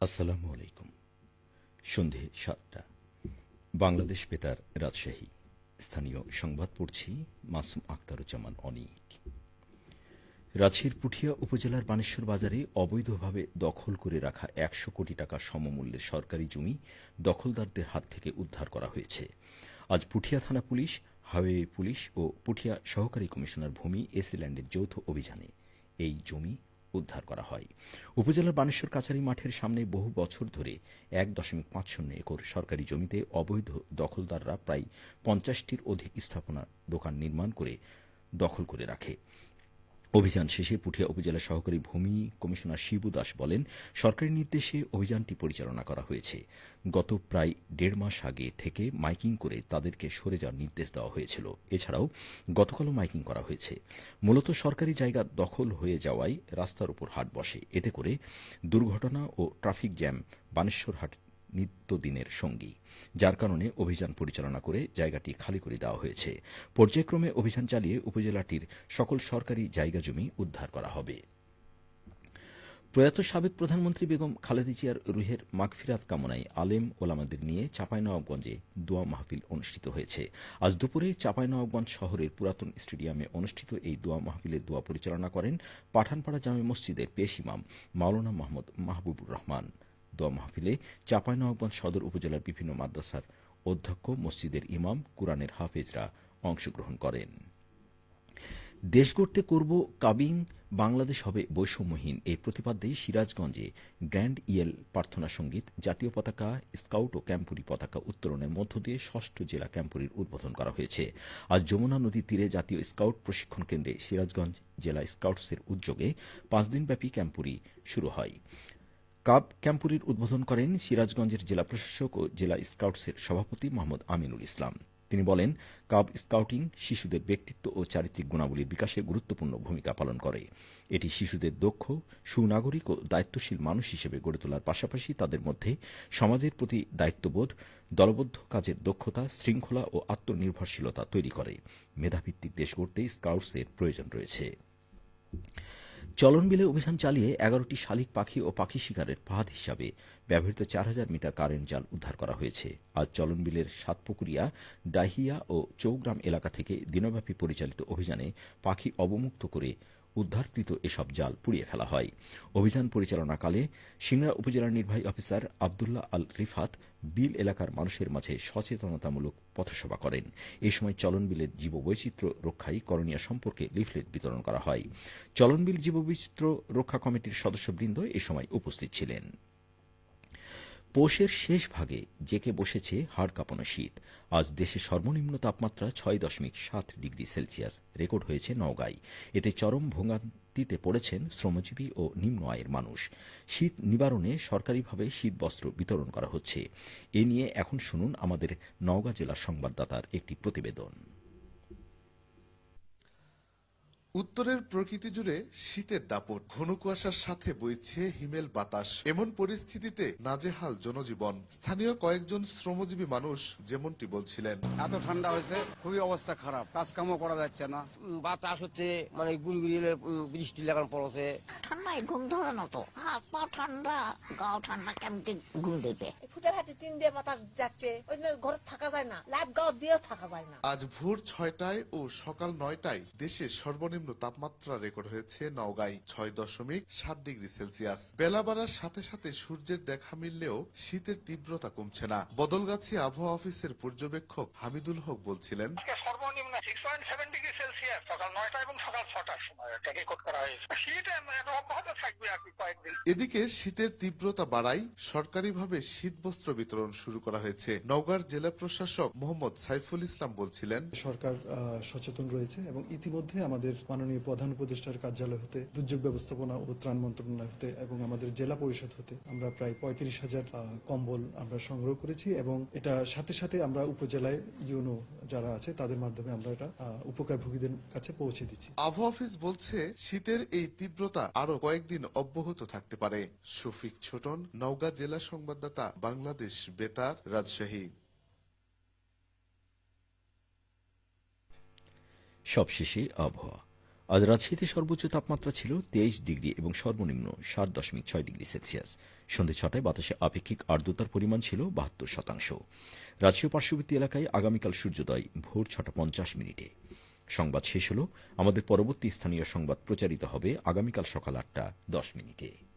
আসসালামু আলাইকুম। সন্ধে সাতটা। বাংলাদেশ বেতার রাজশাহী। স্থানীয় সংবাদ পড়ছি মাসুম আক্তারুজ্জামান অনিক। রাজশাহীর পুঠিয়া উপজেলার বানেশ্বর বাজারে অবৈধভাবে দখল করে রাখা একশো কোটি টাকা সমমূল্যের সরকারি জমি দখলদারদের হাত থেকে উদ্ধার করা হয়েছে। আজ পুঠিয়া থানা পুলিশ, হাইওয়ে পুলিশ ও পুঠিয়া সহকারী কমিশনার ভূমি এসিল্যান্ডের যৌথ অভিযানে এই জমি উদ্ধার করা হয়। উপজেলার বানেশ্বর কাছারি মাঠের সামনে বহু বছর ধরে এক দশমিক পাঁচ শূন্য একর সরকারি জমিতে অবৈধ দখলদাররা প্রায় পঞ্চাশটির অধিক স্থাপনা দোকান নির্মাণ করে দখল করে রাখে। অভিযান শেষে পুঠিয়া উপজেলা সহকারী ভূমি কমিশনার শিবু দাস বলেন সরকারি নির্দেশে অভিযানটি পরিচালনা করা হয়েছে। গত প্রায় দেড় মাস আগে থেকে মাইকিং করে তাদেরকে সরে যাওয়ার নির্দেশ দেওয়া হয়েছিল। এছাড়াও গতকালও মাইকিং করা হয়েছে। মূলত সরকারি জায়গা দখল হয়ে যাওয়ায় রাস্তার উপর হাট বসে। এতে করে দুর্ঘটনা ও ট্রাফিক জ্যাম বানেশ্বর হাট নিত্যদিনের সঙ্গী, যার কারণে অভিযান পরিচালনা করে জায়গাটি খালি করে দেওয়া হয়েছে। পর্যায়ক্রমে অভিযান চালিয়ে উপজেলাটির সকল সরকারি জায়গা জমি উদ্ধার করা হবে। প্রয়াত সাবেক প্রধানমন্ত্রী বেগম খালেদা জিয়ার রুহের মাগফিরাত কামনায় আলেম ওলামাদের নিয়ে চাঁপাইনবাবগঞ্জে দোয়া মাহফিল অনুষ্ঠিত হয়েছে। আজ দুপুরে চাঁপাইনবাবগঞ্জ শহরের পুরাতন স্টেডিয়ামে অনুষ্ঠিত এই দোয়া মাহফিলের দোয়া পরিচালনা করেন পাঠানপাড়া জামে মসজিদের পেশ ইমাম মাওলানা মোহাম্মদ মাহবুবুর রহমান। দোয়া মাহফিলে চাঁপাইনবাবগঞ্জ সদর উপজেলার বিভিন্ন মাদ্রাসার অধ্যক্ষ, মসজিদের ইমাম, কুরআনের হাফেজরা অংশগ্রহণ করেন। দেশ গড়তে করব কাবিং বাংলাদেশ হবে বৈষম্যহীন এই প্রতিপাদ্যে সিরাজগঞ্জে গ্র্যান্ড ইয়েল প্রার্থনা সংগীত, জাতীয় পতাকা, স্কাউট ও ক্যাম্পুরি পতাকা উত্তোলনের মধ্য দিয়ে ষষ্ঠ জেলা ক্যাম্পুরির উদ্বোধন করা হয়েছে। আজ যমুনা নদীর তীরে জাতীয় স্কাউট প্রশিক্ষণ কেন্দ্রে সিরাজগঞ্জ জেলা স্কাউটসের উদ্যোগে পাঁচ দিনব্যাপী ক্যাম্পুরি শুরু হয়। কাব ক্যাম্পুরির উদ্বোধন করেন সিরাজগঞ্জের জেলা প্রশাসক ও জেলা স্কাউটসের সভাপতি মোহাম্মদ আমিনুল ইসলাম। তিনি বলেন কাব স্কাউটিং শিশুদের ব্যক্তিত্ব ও চারিত্রিক গুণাবলীর বিকাশে গুরুত্বপূর্ণ ভূমিকা পালন করে। এটি শিশুদের দক্ষ, সুনাগরিক ও দায়িত্বশীল মানুষ হিসেবে গড়ে তোলার পাশাপাশি তাদের মধ্যে সমাজের প্রতি দায়িত্ববোধ, দলবদ্ধ কাজের দক্ষতা, শৃঙ্খলা ও আত্মনির্ভরশীলতা তৈরি করে। মেধাভিত্তিক দেশ গড়তে স্কাউটসের প্রয়োজন রয়েছে। চলনবিলে অভিযান চালিয়ে এগারোটি শালিক পাখি ও পাখি শিকারের ফাঁদ হিসাবে ব্যবহৃত চার হাজার মিটার কারেন্ট জাল উদ্ধার করা হয়েছে। আজ চলনবিলের সাতপুকুরিয়া ডাহিয়া ও চৌগ্রাম এলাকা থেকে দিনব্যাপী পরিচালিত অভিযানে পাখি অবমুক্ত করে উদ্ধারকৃত এসব জাল পুড়িয়ে ফেলা হয়। অভিযান পরিচালনাকালে সিংড়া উপজেলার নির্বাহী অফিসার আবদুল্লাহ আল রিফাত বিল এলাকার মানুষের মাঝে সচেতনতামূলক পথসভা করেন। এ সময় চলনবিলের জীববৈচিত্র্য রক্ষায় করণীয় সম্পর্কে লিফলেট বিতরণ করা হয়। চলনবিল জীববৈচিত্র্য রক্ষা কমিটির সদস্যবৃন্দ এ সময় উপস্থিত ছিলেন। পৌষের শেষ ভাগে জেকে বসেছে হাড় কাঁপানো শীত। আজ দেশে সর্বনিম্ন তাপমাত্রা ছয় দশমিক সাত ডিগ্রি সেলসিয়াস। রেকর্ড হয়েছে নওগাঁয়। এতে চরম ভোগান্তিতে পড়েছেন শ্রমজীবী ও নিম্ন আয়ের মানুষ। শীত নিবারণে সরকারিভাবে শীতবস্ত্র বিতরণ করা হচ্ছে। এ নিয়ে এখন শুনুন আমাদের নওগাঁ জেলার সংবাদদাতার একটি প্রতিবেদন। উত্তরের প্রকৃতি জুড়ে শীতের দাপট ঘন কুয়াশার সাথে বইছে হিমেল বাতাস। এমন পরিস্থিতিতে নাজেহাল জনজীবন। স্থানীয় কয়েকজন শ্রমজীবী মানুষ যেমনটি বলছিলেন। এত ঠান্ডা হয়েছে খুবই অবস্থা খারাপ কাজ কামও করা যাচ্ছে না। বাতাস হচ্ছে মানে গুলগুলি বৃষ্টি লাগান পড়ছে। ঠান্ডায় ঘুম ধরে না তো। হাত পা ঠান্ডা গাও ঠান্ডা কেমতে ঘুম দেবে। ফুটের হাটে তিন বাতাস যাচ্ছে ওই জন্য ঘরে থাকা যায় না লাইফ গাও দিয়েও থাকা যায় না। আজ ভোর ছয়টায় ও সকাল নয়টায় দেশের সর্বনিম্ন তাপমাত্রা রেকর্ড হয়েছে নওগাঁয় ছয় দশমিক সাত ডিগ্রি সেলসিয়াস। বেলা বাড়ার সাথে সাথে সূর্যের দেখা মিললেও শীতের তীব্রতা কমছে না। বদলগাছি আবহাওয়া অফিসের পর্যবেক্ষক হামিদুল হক বলছিলেন সর্বনিম্ন six point seven degree Celsius সকাল নয়টা এবং সকাল ছটার সময় এটা রেকর্ড করা হয়েছে। শীত অব্যাহত থাকবে আর কয়েকদিন। এদিকে শীতের তীব্রতা বাড়ায় সরকারিভাবে শীত বস্ত্র বিতরণ শুরু করা হয়েছে। নওগাঁর জেলা প্রশাসক মোহাম্মদ সাইফুল ইসলাম বলছিলেন সরকার সচেতন রয়েছে এবং ইতিমধ্যে আমাদের মাননীয় প্রধান উপদেষ্টার কার্যালয় হতে দুর্যোগ ব্যবস্থাপনা ও ত্রাণ মন্ত্রণালয় হতে এবং আমাদের জেলা পরিষদ হতে আমরা প্রায় পঁয়ত্রিশ হাজার কম্বল আমরা সংগ্রহ করেছি এবং এটা সাথে সাথে আমরা উপজেলায় ইউনো যারা আছে তাদের মাধ্যমে আমরা এটা উপকারভোগীদের কাছে পৌঁছে দিচ্ছি। আবহাওয়া অফিস বলছে শীতের এই তীব্রতা আরও কয়েকদিন অব্যাহত থাকতে পারে। শফিক ছোটন নওগাঁ জেলা সংবাদদাতা বাংলাদেশ বেতার, রাজশাহী। সবশেষে আবহাওয়া। আজ রাজশাহীতে সর্বোচ্চ তাপমাত্রা ছিল তেইশ ডিগ্রি এবং সর্বনিম্ন সাত দশমিক ছয় ডিগ্রি সেলসিয়াস। সন্ধে ছটায় বাতাসে আপেক্ষিক আর্দ্রতার পরিমাণ ছিল বাহাত্তর শতাংশ। রাজশাহী পার্শ্ববর্তী এলাকায় আগামীকাল সূর্যোদয় ভোর ছটা পঞ্চাশ মিনিটে। সংবাদ শেষ হল। আমাদের পরবর্তী স্থানীয় সংবাদ প্রচারিত হবে আগামীকাল সকাল আটটা দশ মিনিটে।